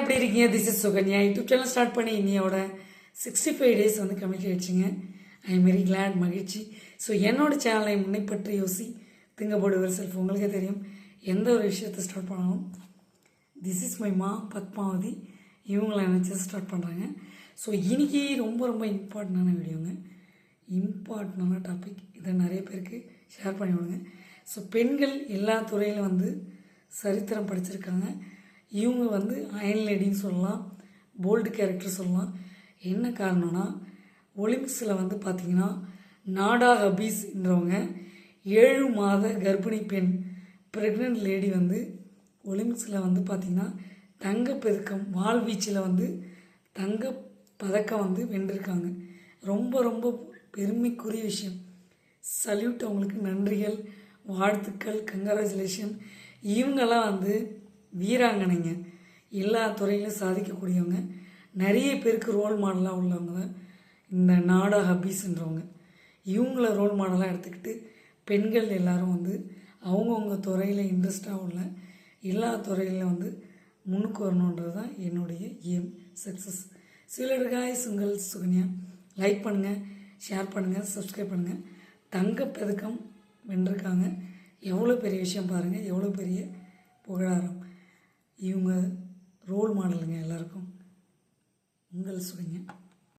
எப்படி இருக்கீங்க? This is Sukanya. YouTube channel start பண்ணி இன்னையோட சிக்ஸ்டி ஃபைவ் டேஸ் வந்து கம்ப்ளீட் ஆயிடுச்சுங்க ஐ எம் வெரி கிளாட் மகிழ்ச்சி. ஸோ என்னோட சேனலை முன்னை பற்றி யோசி திங்கப்படுவர் செல்ஃப் உங்களுக்கே தெரியும். எந்த ஒரு விஷயத்தை ஸ்டார்ட் பண்ணாலும் திஸ் இஸ் மை மா பத்மாவதி. இவங்களை நினச்சி ஸ்டார்ட் பண்ணுறாங்க ஸோ இன்னைக்கு ரொம்ப ரொம்ப இம்பார்ட்டண்டான வீடியோங்க. இம்பார்ட்டண்டான டாபிக் இதை நிறைய பேருக்கு ஷேர் பண்ணி விடுங்க. ஸோ பெண்கள் எல்லா துறையிலும் வந்து சரித்திரம் படிச்சிருக்காங்க. இவங்க வந்து அயன் லேடின்னு சொல்லலாம் போல்டு கேரக்டர் சொல்லலாம். என்ன காரணம்னா ஒலிம்பிக்ஸில் வந்து பார்த்திங்கன்னா நாடா ஹபீஸ்ன்றவங்க ஏழு மாத கர்ப்பிணி பெண் ப்ரெக்னென்ட் லேடி வந்து ஒலிம்பிக்ஸில் வந்து பார்த்திங்கன்னா தங்கப்பதக்கம் வாழ்வீச்சில் வந்து தங்க பதக்கம் வந்து வென்றிருக்காங்க. ரொம்ப ரொம்ப பெருமைக்குரிய விஷயம். சல்யூட் அவங்களுக்கு நன்றிகள் வாழ்த்துக்கள் கங்க்ராச்சுலேஷன் இவங்கெல்லாம் வந்து வீராங்கனைங்க. எல்லா துறையிலும் சாதிக்கக்கூடியவங்க. நிறைய பேருக்கு ரோல் மாடலாக உள்ளவங்க தான் இந்த நாடா ஹபீஸ்ன்றவங்க. இவங்கள ரோல் மாடலாக எடுத்துக்கிட்டு பெண்கள் எல்லாரும் வந்து அவங்கவுங்க துறையில் இன்ட்ரெஸ்டாக உள்ள எல்லா துறையிலும் வந்து முன்னுக்கு வரணுன்றது தான் என்னுடைய எய்ம் சக்ஸஸ் சிலர் காய்ஸ் உங்கள் சுகன்யா லைக் பண்ணுங்கள் ஷேர் பண்ணுங்கள் சப்ஸ்கிரைப் பண்ணுங்கள் தங்க பதக்கம் வென்றிருக்காங்க. எவ்வளோ பெரிய விஷயம் பாருங்கள் எவ்வளோ பெரிய புகழாரம். இவங்க ரோல் மாடலுங்க எல்லாருக்கும். உங்கள் சுகன்யா